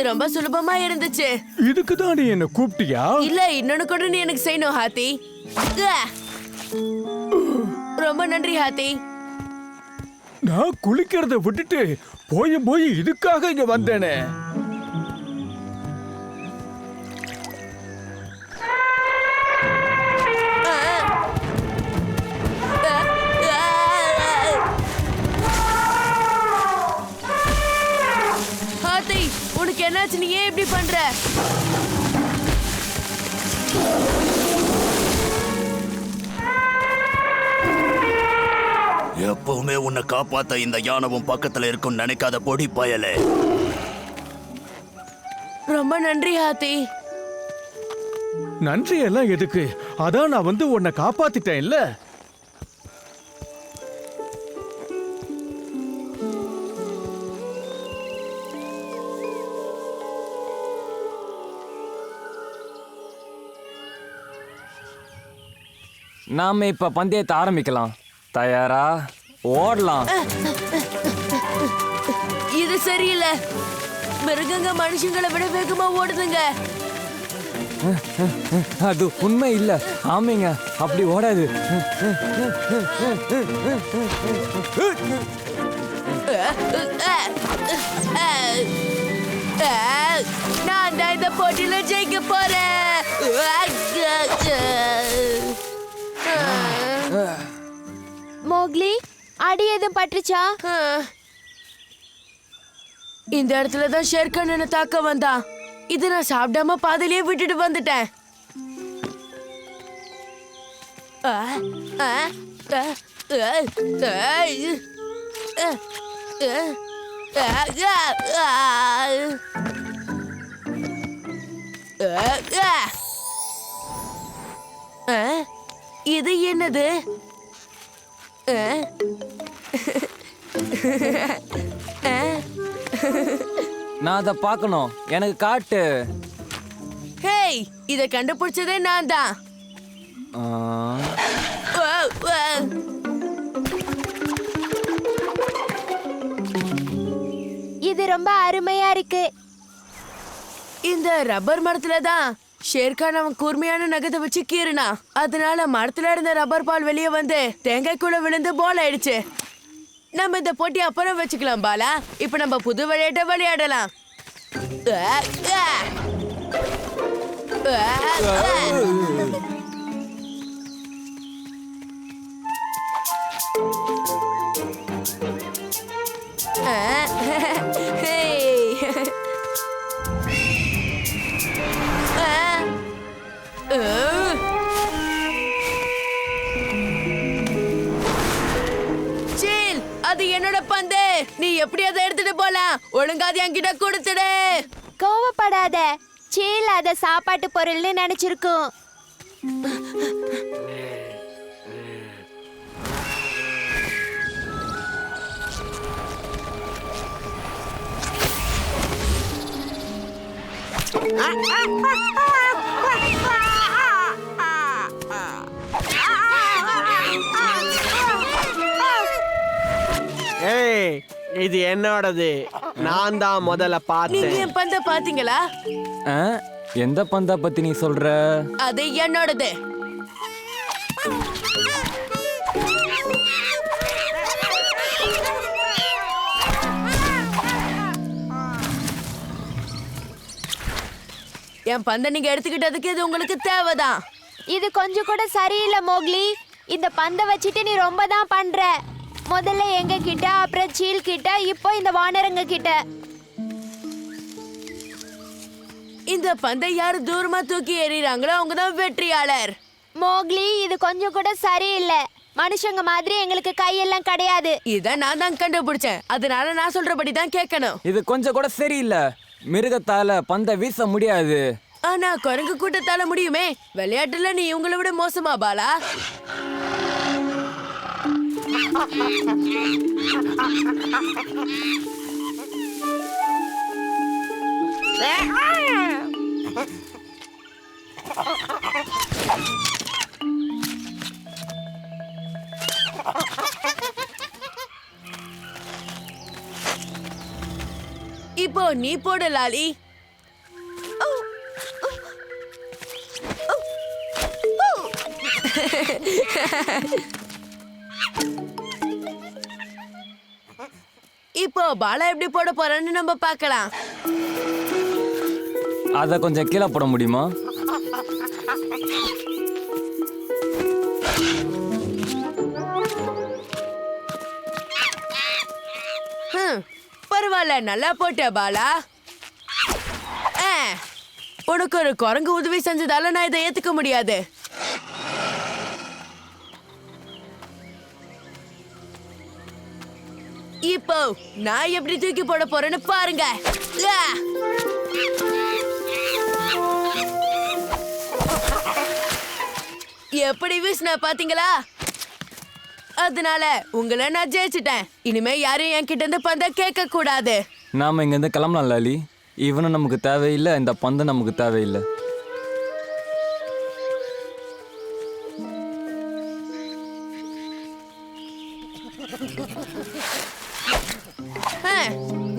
அது ரொம்ப சுலபமா இருந்துச்சு. இதுக்கு தான் நீ என்ன கூப்பிட்டியா? இல்ல இன்னொன்னு கூட நீ எனக்கு செய்யணும் ஹாத்தி! ரொம்ப நன்றி ஹாத்தி. நான் குளிக்கிறத விட்டுட்டு போய் போய் இதுக்காக இங்க வந்தேனே. உனக்கு என்னாச்சு? நீ ஏன் இப்படி பண்ற? எப்பவுமே உன்னை காப்பாத்த இந்த யானவும் பக்கத்துல இருக்கும் நினைக்காத பொடி பயலே. ரொம்ப நன்றி ஹாத்தி. நன்றி எல்லாம் எதுக்கு? அதான் நான் வந்து உன்னை காப்பாத்திட்டேன் நாம இப்ப பந்தயத்தை ஆரம்பிக்கலாம். தயாரா? ஓடலாம். இது சரியில்லை. மிருகங்க மனுஷங்களை விட வேகமா ஓடுதுங்க. அது உண்மை இல்ல. ஆமைங்க அப்படி ஓடாது. நான் தான் இந்த போட்டியில ஜெயிக்க போறேன். மோக்லி அடி எதுவும் பட்டுச்சா இந்த இடத்துல தான் ஷேர்கான் என்ன தாக்க வந்தான் இது நான் சாப்பிடாம பாதிலேயே விட்டுட்டு வந்துட்டேன் ஆ, இது என்னது? நான் அதை பார்க்கணும். எனக்கு காட்டு. ஹேய் இதை கண்டுபிடிச்சதே நான் தான். இது ரொம்ப அருமையா இருக்கு. இந்த ரப்பர் மரத்துல தான் ஷேர்கான் அவன் கூர்மையான நகத்தை வச்சு கீறினா. அதனால மரத்துல இருந்த ரப்பர் பால் வெளியே வந்து தேங்காய்க்குள்ள விழுந்து போல் ஆயிடுச்சு. நம்ம இந்த போட்டி அப்புறம் வச்சுக்கலாம் பாலா. இப்ப நம்ம புது விளையாட்டை விளையாடலாம். ஆ, அது என்னோட பந்து. நீ எப்படி அதை எடுத்துட்டு போலாம்? ஒழுங்கா அது என்கிட்ட கொடுத்துடு. கோவப்படாத. சீல் அத சாப்பாட்டு பொருள்னு நினைச்சிருக்கும். ஏய் இது என்னோடது. நான் தான் முதல்ல நீங்க பார்த்தேன் என் பந்த பாத்தீங்களா ஆ, எந்த பந்தா பத்தி நீ சொல்ற? அது என்னோடது. என் பந்தை நீங்க எடுத்துக்கிட்டதுக்கு இது உங்களுக்கு தேவைதான். இது கொஞ்சம் கூட சரியில்லை மோக்லி. இந்த பந்தை வச்சுட்டு நீ ரொம்ப தான் பண்ற. முதல்ல எங்க கிட்ட அப்புறம் சீல் கிட்ட இப்போ இந்த வானரங்க கிட்ட. இந்த பந்தை யாரு தூரமா தூக்கி எறிறாங்களோ அவங்க தான் வெற்றியாளர். மோக்லி இது கொஞ்சம் கூட சரியில்லை. மனுஷங்க மாதிரி எங்களுக்கு கையெல்லாம் கிடையாது. இத நான் தான் கண்டுபிடிச்சேன். அதனால நான் சொல்றபடி தான் கேட்கணும். இது கொஞ்சம் கூட சரியில்லை. மிருகத்தால பந்தை வீச முடியாது. ஆனா குரங்கு கூட்டத்தால முடியுமே. விளையாட்டுல நீ இவங்களை விட மோசமா பாலா? இப்போ நீ போடு லாலி. Oh, oh, oh. இப்போ பாலா எப்படி போட போறேன்னு நம்ம பார்க்கலாம். அதை கொஞ்சம் கீழே போட முடியுமா? பரவாயில்ல நல்லா போட்ட பாலா. உனக்கு ஒரு குரங்கு உதவி செஞ்சதால நான் இதை ஏத்துக்க முடியாது. இப்போ நான் எப்படி தூக்கி போட போறேன்னு பாருங்க. எப்படி வீசின பாத்தீங்களா? அதனால உங்களை நான் ஜெயிச்சிட்டேன். இனிமே யாரும் என்கிட்ட இருந்து பந்த கேட்க கூடாது நாம இங்க இருந்து கிளம்பலாம் லாலி இவனும் நமக்கு தேவையில்லை இந்த பந்தம் நமக்கு தேவையில்லை.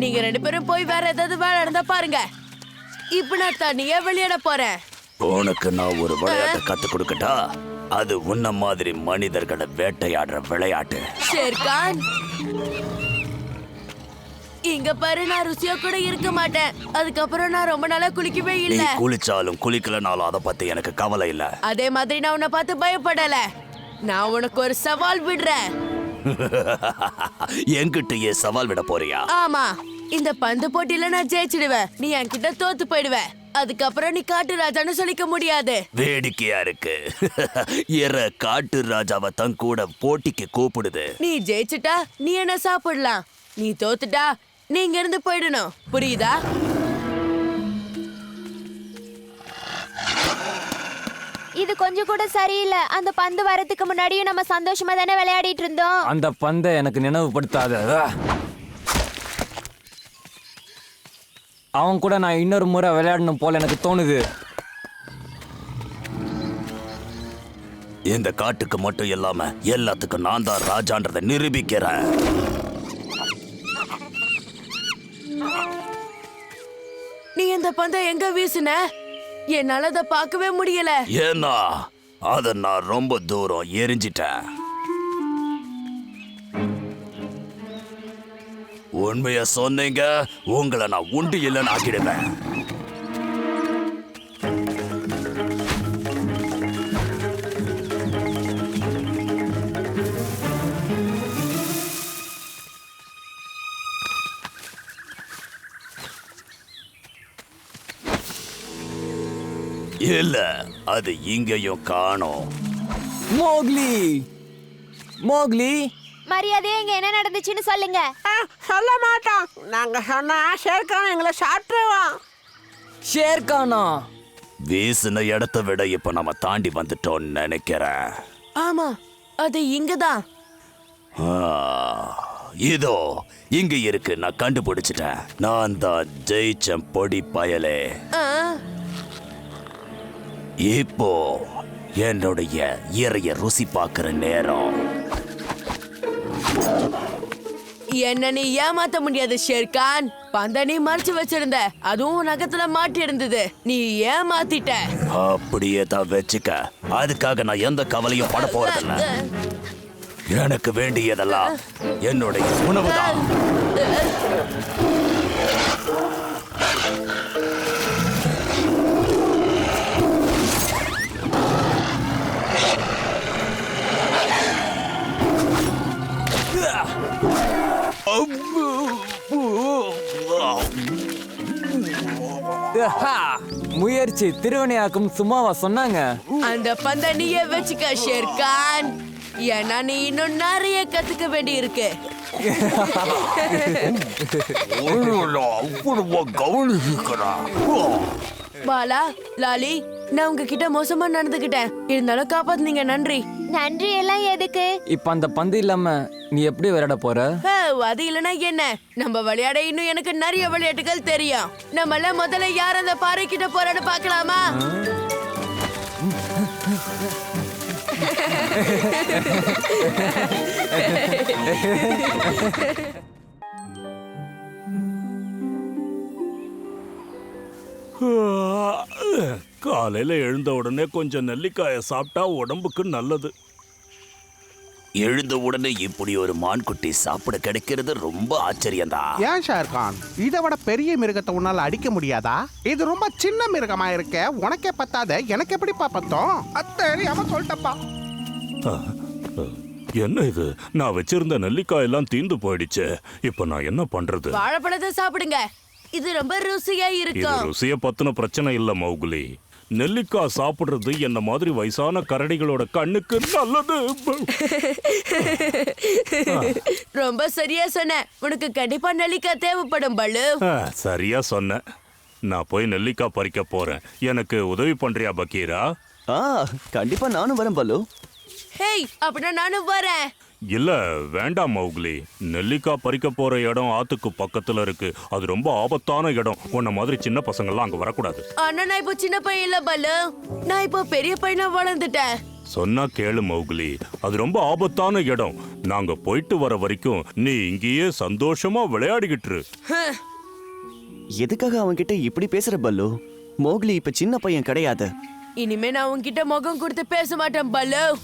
நீங்க ரெண்டு பேரும் போய் வேற ஏதாவது வேலை இருந்தா பாருங்க. இப்ப நான் தனியா விளையாட போறேன். உனக்கு நான் ஒரு விளையாட்டை கத்து கொடுக்கட்டா? அது உன்ன மாதிரி மனிதர்களை வேட்டையாடுற விளையாட்டு. ஷேர்கான் இங்க பாரு நான் ருசியா கூட இருக்க மாட்டேன். அதுக்கப்புறம் நான் ரொம்ப நாளா குளிக்கவே நீ இல்ல. குளிச்சாலும் குளிக்கலனாலும் அதை பத்தி எனக்கு கவலை இல்ல. அதே மாதிரி நான் உன்னை பார்த்து பயப்படல. நான் உனக்கு ஒரு சவால் விடுறேன். என்கிட்டயே சவால் விட போறியா? ஆமா. இந்த பந்து போட்டியில நான் ஜெயிச்சிடுவேன். நீ என்கிட்ட தோத்து போயிடுவ அதுக்கப்புறம் நீ காட்டு ராஜான்னு சொல்லிக்க முடியாது. வேடிக்கையா இருக்கு. எற காட்டு ராஜாவை தன் கூட போட்டிக்கு கூப்பிடுது. நீ ஜெயிச்சுட்டா நீ என்ன சாப்பிடலாம்? நீ தோத்துட்டா நீ இங்க இருந்து போயிடணும். புரியுதா? இது கொஞ்சம் கூட சரியில்லை. அந்த பந்து வரதுக்கு முன்னாடியும் நம்ம சந்தோஷமா தானே விளையாடிட்டு இருந்தோம். அந்த பந்தை எனக்கு நினைவுபடுத்தாத! அவன் கூட நான் இன்னொரு முறை விளையாடணும் போல எனக்கு தோணுது. இந்த காட்டுக்கு மட்டும் இல்லாம எல்லாத்துக்கும் நான் தான் ராஜான்றதை நிரூபிக்கிறேன். நீ இந்த பந்தை எங்க வீசுன? என்னால அதை பார்க்கவே முடியல. ஏன்னா அத நான் ரொம்ப தூரம் எரிஞ்சிட்டேன். உண்மைய சொன்னீங்க உங்களை நான் உண்டு இல்லைன்னு ஆக்கிடுவேன் இல்ல அது இங்கேயும் காணோம். மோக்லி! மோக்லி! மரியாதையா இங்க என்ன நடந்துச்சுன்னு சொல்லுங்க. சொல்ல மாட்டோம். நாங்க சொன்னா சேர்க்கான எங்களை சாப்பிட்டுருவோம். ஷேர்கானா வீசின இடத்த விட இப்ப நம்ம தாண்டி வந்துட்டோம்னு நினைக்கிறேன். ஆமா அது இங்கதான். ஆ, இதோ இங்க இருக்கு. நான் கண்டுபிடிச்சிட்டேன். நான் தான் ஜெயிச்சேன் பொடி பயலே. ஆ, இப்போ என்னுடைய இறைய ருசி பார்க்கிற நேரம். என்ன நீ ஏமாத்த முடியாது ஷேர்கான். பந்த நீ மறைச்சு வச்சிருந்த அதுவும் நகத்துல மாட்டி இருந்தது. நீ ஏமாத்திட்ட. அப்படியே தான் வச்சுக்க. அதுக்காக நான் எந்த கவலையும் பட போறதில்ல. எனக்கு வேண்டியதெல்லாம் என்னுடைய உணவு முயற்சி திருவினையாக்கும் சும்மாவா சொன்னாங்க. அந்த பந்த நீயே வச்சுக்க ஷேர்கான். ஏன்னா நீ இன்னும் நிறைய கத்துக்க வேண்டி இருக்கு பாலா லாலி நான் உங்ககிட்ட மோசமா நடந்துக்கிட்டேன் இருந்தாலும் காப்பாத்துனீங்க நன்றி. நன்றி எல்லாம் எதுக்கு? இப்ப அந்த பந்து இல்லாம நீ எப்படி விளையாட போற? ஓ, அது இல்லைன்னா என்ன? நம்ம விளையாட இன்னும் எனக்கு நிறைய விளையாட்டுகள் தெரியும். நம்ம எல்லாம் முதல்ல யார் அந்த பாறை கிட்ட போறான்னு பார்க்கலாமா? காலையில எழுந்த உடனே கொஞ்சம் நெல்லிக்காயை சாப்பிட்டா உடம்புக்கு நல்லது. எழுந்த உடனே இப்படி ஒரு மான்குட்டி சாப்பிட கிடைக்கிறது ரொம்ப ஆச்சரியம்தான் ஏன் ஷார்கான் இதை விட பெரிய மிருகத்தை உன்னால அடிக்க முடியாதா? இது ரொம்ப சின்ன மிருகமா இருக்க. உனக்கே பத்தாத எனக்கு எப்படிப்பா பத்தோம்? தெரியாம சொல்லிட்டப்பா. என்ன இது? நான் வச்சிருந்த நெல்லிக்காய் எல்லாம் தீந்து போயிடுச்சு. இப்போ நான் என்ன பண்றது? வாழைப்பழத்தை சாப்பிடுங்க. இது ரொம்ப ருசியா இது இருக்கும். ருசிய பத்தின பிரச்சனை இல்ல மௌகுலி. நெல்லிக்காய் சாப்பிடுறது என்ன மாதிரி வயசான கரடிகளோட கண்ணுக்கு நல்லது. ரொம்ப சரியா சொன்ன. உனக்கு கண்டிப்பா நெல்லிக்காய் தேவைப்படும் பல்லு. ஆ, சரியா சொன்ன. நான் போய் நெல்லிக்காய் பறிக்க போறேன். எனக்கு உதவி பண்றியா பக்கீரா? ஆ கண்டிப்பா நானும் வரேன் பலு ஹேய் அப்படின்னா நானும் வரேன். இல்ல வேண்டாம் மௌக்லி நெல்லிக்காய் பறிக்க போற இடம் ஆத்துக்கு பக்கத்துல இருக்கு. அது ரொம்ப ஆபத்தான இடம். உன்ன மாதிரி சின்ன பசங்கள்லாம் அங்க வரக்கூடாது. ஆனா நான் இப்போ சின்ன பையன் இல்ல பல்லு. நான் இப்போ பெரிய பையனா வளர்ந்துட்டேன். சொன்னா கேளு மௌக்லி அது ரொம்ப ஆபத்தான இடம். நாங்க போயிட்டு வர வரைக்கும் நீ இங்கேயே சந்தோஷமா விளையாடிக்கிட்டு இரு. எதுக்காக அவன்கிட்ட இப்படி பேசுற பல்லு? மோக்லி இப்ப சின்ன பையன் கிடையாது. இனிமே நான் உன்கிட்ட முகம் கொடுத்து பேச மாட்டேன் பல்லு.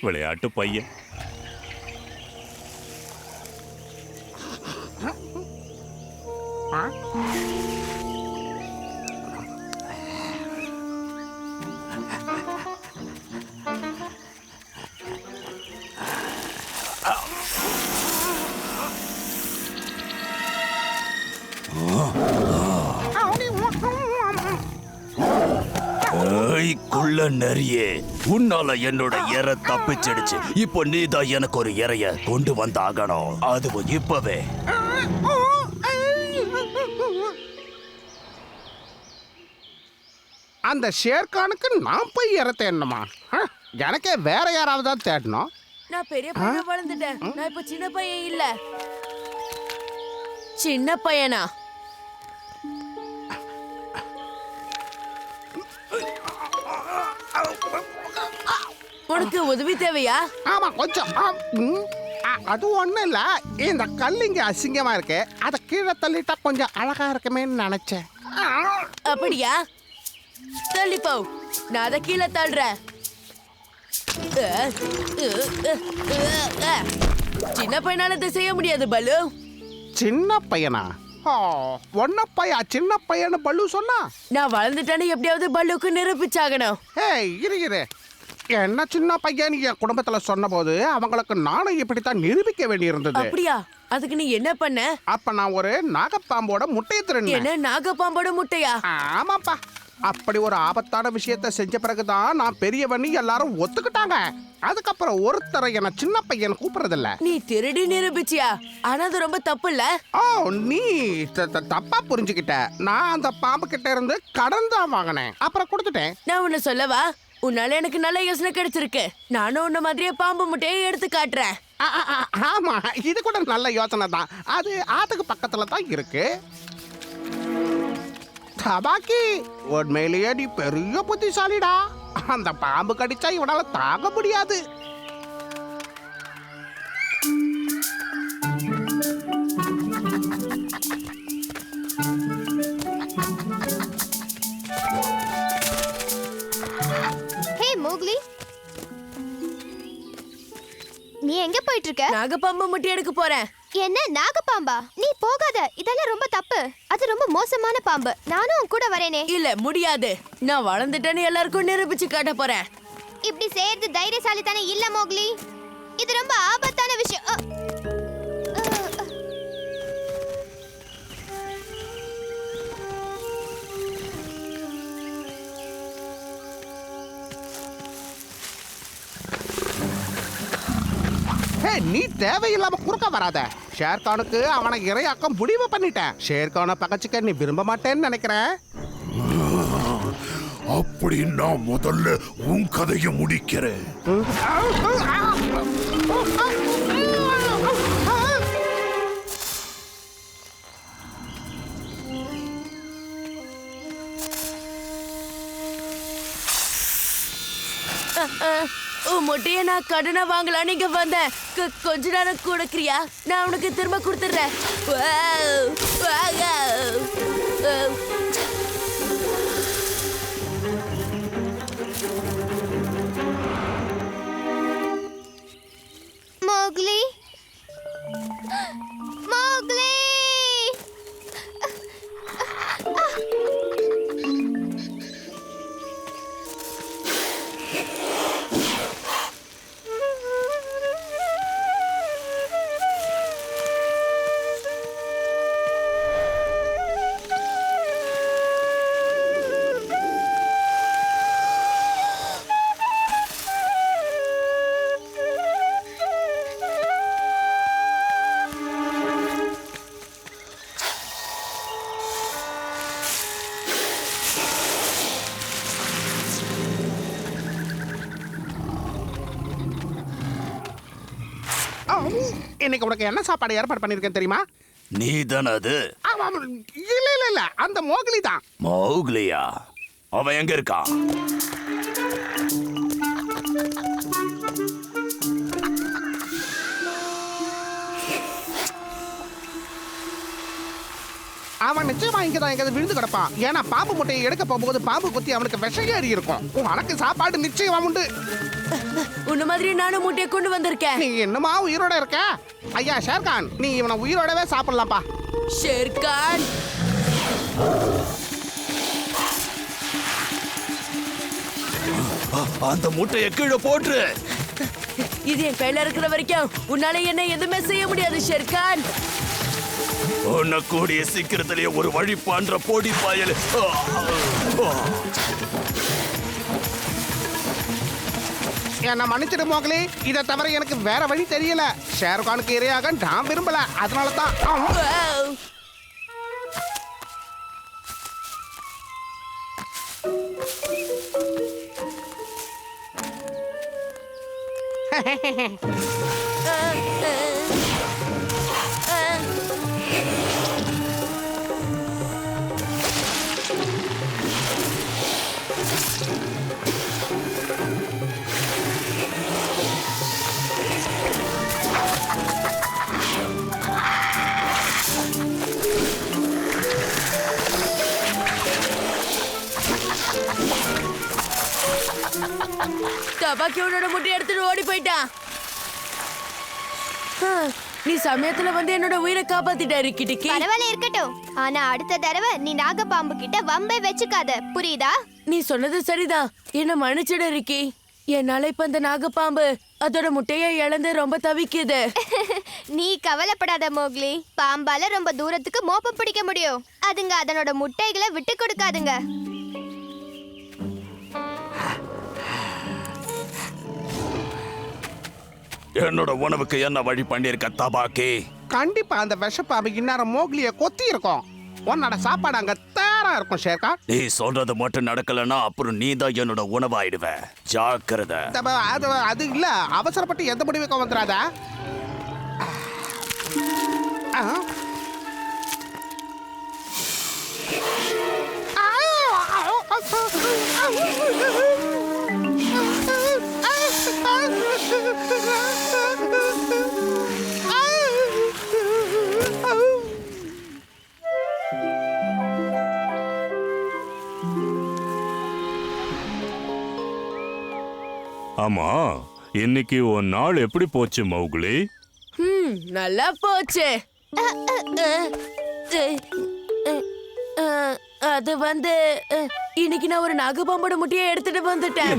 விளையாட்டு பையன் Huh? குள்ள நரியே உன்னால என்னோட இற தப்பிச்சிடுச்சு. இப்போ நீதான் எனக்கு ஒரு இறைய கொண்டு வந்தாகணும். அதுவும் இப்பவே. அந்த ஷேர்கானுக்கு நான் போய் இறத்த என்னமா எனக்கே வேற யாராவது தான் தேடணும். நான் பெரிய பையனா வளர்ந்துட்டேன். நான் இப்போ சின்ன பையன் இல்ல. சின்ன பையனா? உனக்கு உதவி தேவையா? ஆமா கொஞ்சம். அது ஒண்ணும் இல்ல. இந்த கல் இங்க அசிங்கமா இருக்கு. அதை கீழே தள்ளிட்டா கொஞ்சம் அழகா இருக்குமேன்னு நினைச்சேன். அப்படியா? தள்ளி போ நான் அதை கீழே தள்ளுறேன். சின்ன பையனால இதை செய்ய முடியாது பலு சின்ன பையனா? ஒன்ன பையா சின்ன பையன்னு பல்லு சொன்னா? நான் வளர்ந்துட்டேன்னு எப்படியாவது பல்லுக்கு நிரூபிச்சாகணும். ஏய் இரு இரு. என்ன சின்ன பையன் என் குடும்பத்துல சொன்னபோது அவங்களுக்கு நானும் இப்படித்தான் நிரூபிக்க வேண்டியிருந்தது. அப்படியா? அதுக்கு நீ என்ன பண்ண? அப்ப நான் ஒரு நாகப்பாம்போட முட்டையை திருந்தேன் என்ன நாகப்பாம்போட முட்டையா? ஆமாப்பா. அப்படி ஒரு ஆபத்தான விஷயத்த செஞ்ச பிறகுதான் நான் பெரியவன்னு எல்லாரும் ஒத்துக்கிட்டாங்க. அதுக்கப்புறம் ஒருத்தரை என்ன சின்ன பையன் கூப்பிடுறதில்ல. நீ திருடி நிரூபிச்சியா? ஆனா அது ரொம்ப தப்பு இல்ல ஓ நீ தப்பா புரிஞ்சுக்கிட்ட. நான் அந்த பாம்பு கிட்ட இருந்து கடன் தான் வாங்கினேன். அப்புறம் கொடுத்துட்டேன். நான் உன்னை சொல்லவா? உன்னால எனக்கு நல்ல யோசனை கிடைச்சிருக்கு. நானும் உன்ன மாதிரியே பாம்பு முட்டையை எடுத்து காட்டுறேன். ஆமா இது கூட நல்ல யோசனை தான். அது ஆத்துக்கு பக்கத்துல தான் இருக்கு. தபாக்கி. உண்மையிலேயே நீ பெரிய புத்திசாலிடா. அந்த பாம்பு கடிச்சா இவனால தாங்க முடியாது. மோக்லி. நீ எங்க போயிட்டு இருக்க? நாகப்பாம்பு முட்டை எடுக்க போறேன். என்ன நாகப்பாம்பா? போகாத. இதெல்லாம் ரொம்ப தப்பு. அது ரொம்ப மோசமான பாம்பு. நானும் உன் கூட வரேனே. இல்ல முடியாது. நான் வளர்ந்துட்டேன்னு எல்லாருக்கும் நிரூபிச்சு காட்ட போறேன். இப்படி செய்யறது தைரியசாலித்தனம் இல்ல மோக்லி? இது ரொம்ப ஆபத்தான விஷயம். அ, அ, அ. ஹே நீ தேவையில்லாம குறுக்க வராத. ஷேர்கானுக்கு அவனை இரையாக்கம் முடிவு பண்ணிட்டேன். ஷேர்கானை பகச்சிக்க நீ விரும்ப மாட்டேன்னு நினைக்கிறேன் அப்படின்னா முதல்ல உன் கதையை முடிக்கிறேன். முட்டையை நான் கடனை வாங்கலாம்னு இங்க வந்தேன். கொஞ்ச நேரம் கொடுக்குறியா நான் உனக்கு திரும்ப கொடுத்துட்றேன். இன்னைக்கு உனக்கு என்ன சாப்பாடு ஏற்பாடு பண்ணிருக்கேன் தெரியுமா? நீ தானே அது. இல்ல இல்ல இல்ல. அந்த மோகிலி தான் மௌக்லியா அவன் எங்க இருக்கான்? அவன் நிச்சயமா இங்க தான் எங்க விழுந்து கிடப்பான். ஏன்னா பாம்பு முட்டையை எடுக்க போகும்போது பாம்பு குத்தி அவனுக்கு விஷம் ஏறி இருக்கும். உனக்கு சாப்பாடு நிச்சயமா உண்டு. உன்ன மாதிரி நானும் முட்டையை கொண்டு வந்திருக்கேன். நீ என்னமா உயிரோட இருக்க? ஐயா ஷேர்கான் நீ இவனை உயிரோடவே சாப்பிடலாம்ப்பா. ஷேர்கான்! அந்த முட்டையை கீழே போட்டுரு. இது என் கையில இருக்கிற வரைக்கும் உன்னால என்ன எதுவுமே செய்ய முடியாது ஷெர்கான். உன்னை கூடிய சீக்கிரத்திலேயே ஒரு வழி பண்ற போடி பாயல் ஆ, ஆ. என்ன மன்னிச்சிடு மோகலி இதை தவிர எனக்கு வேற வழி தெரியல ஷேர்கானுக்கு இரையாக நான் விரும்பல அதனால தான் Wow. தபாக்கியோட முட்டையை எடுத்துட்டு ஓடி போயிட்டான் நீ சமயத்துல வந்து என்னோட உயிரை காப்பாத்திட்ட கிட்டிக்கு பரவாயில்ல இருக்கட்டும். ஆனா அடுத்த தடவை நீ நாகப்பாம்பு கிட்ட வம்பை வச்சுக்காத புரியுதா? நீ சொன்னது சரிதான் என்ன மன்னிச்சிடு ரிக்கி. என்னால இப்ப இந்த நாகப்பாம்பு அதோட முட்டையை இழந்து ரொம்ப தவிக்குது. நீ கவலைப்படாத மோக்லி. பாம்பால ரொம்ப தூரத்துக்கு மோப்பம் பிடிக்க முடியும். அதுங்க அதனோட முட்டைகளை விட்டு கொடுக்காதுங்க. என்னோட உணவுக்கு என்ன வழி பண்ணிருக்க தபாக்கி? கண்டிப்பா அந்த விஷப்பாம்பு இந்நேரம் மோக்லிய கொத்தி இருக்கும் உன்னோட சாப்பாடு அங்க தயாரா இருக்கும் ஷேர்கான் நீ சொல்றது மட்டும் நடக்கலன்னா அப்புறம் நீ தான் என்னோட உணவாயிடுவ. ஜாக்கிரதை. தப- அது அது இல்ல. அவசரப்பட்டு எந்த முடிவுக்கும் வந்துடாத. ஆ. ஆமா இன்னைக்கு உன் நாள் எப்படி போச்சு மௌகுலி? ம் நல்லா போச்சு. அது வந்து இன்னைக்கு நான் ஒரு நாகப்பாம்போட முட்டையை எடுத்துட்டு வந்துட்டேன்.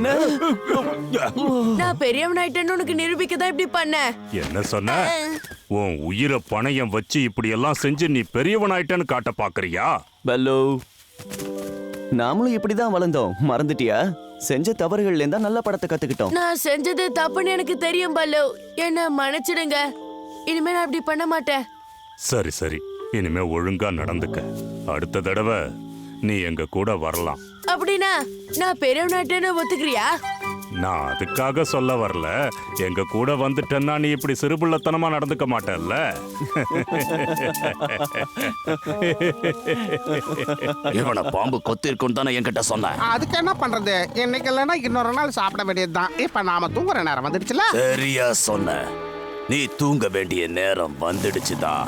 நான் பெரியவனாயிட்டேன்னு உனக்கு நிரூபிக்க தான் இப்படி பண்ணேன் என்ன சொன்ன? உன் உயிரை பணயம் வச்சு இப்படி எல்லாம் செஞ்சு நீ பெரியவனாயிட்டன்னு காட்ட பாக்குறியா? பல்லு நாமளும் இப்படிதான் வளர்ந்தோம். மறந்துட்டியா? செஞ்ச தவறுகள்ல இருந்தா நல்ல படத்தை கத்துக்கிட்டோம். நான் செஞ்சது தப்புன்னு எனக்கு தெரியும் பல்லு. என்ன மன்னிச்சிடுங்க. இனிமே நான் இப்படி பண்ண மாட்டேன். சரி சரி. இனிமே ஒழுங்கா நடந்துக்க. அடுத்த தடவை நீ எங்க கூட வரலாம். அப்படின்னா நான் பெரியவனாயிட்டேன்னு ஒத்துக்கிறியா? நான் அதுக்காக சொல்ல வரல. எங்க கூட வந்துட்டேன்னா நீ இப்படி சிறுபுள்ளத்தனமா நடந்துக்க மாட்டல்ல? இவனை பாம்பு கொத்திருக்குன்னு தானே என்கிட்ட சொன்னேன். அதுக்கு என்ன பண்றது? இன்னைக்கு இல்லைன்னா இன்னொரு நாள் சாப்பிட வேண்டியதுதான். இப்ப நாம தூங்குற நேரம் வந்துடுச்சுல? சரியா சொன்ன. நீ தூங்க வேண்டிய நேரம் வந்துடுச்சுதான்.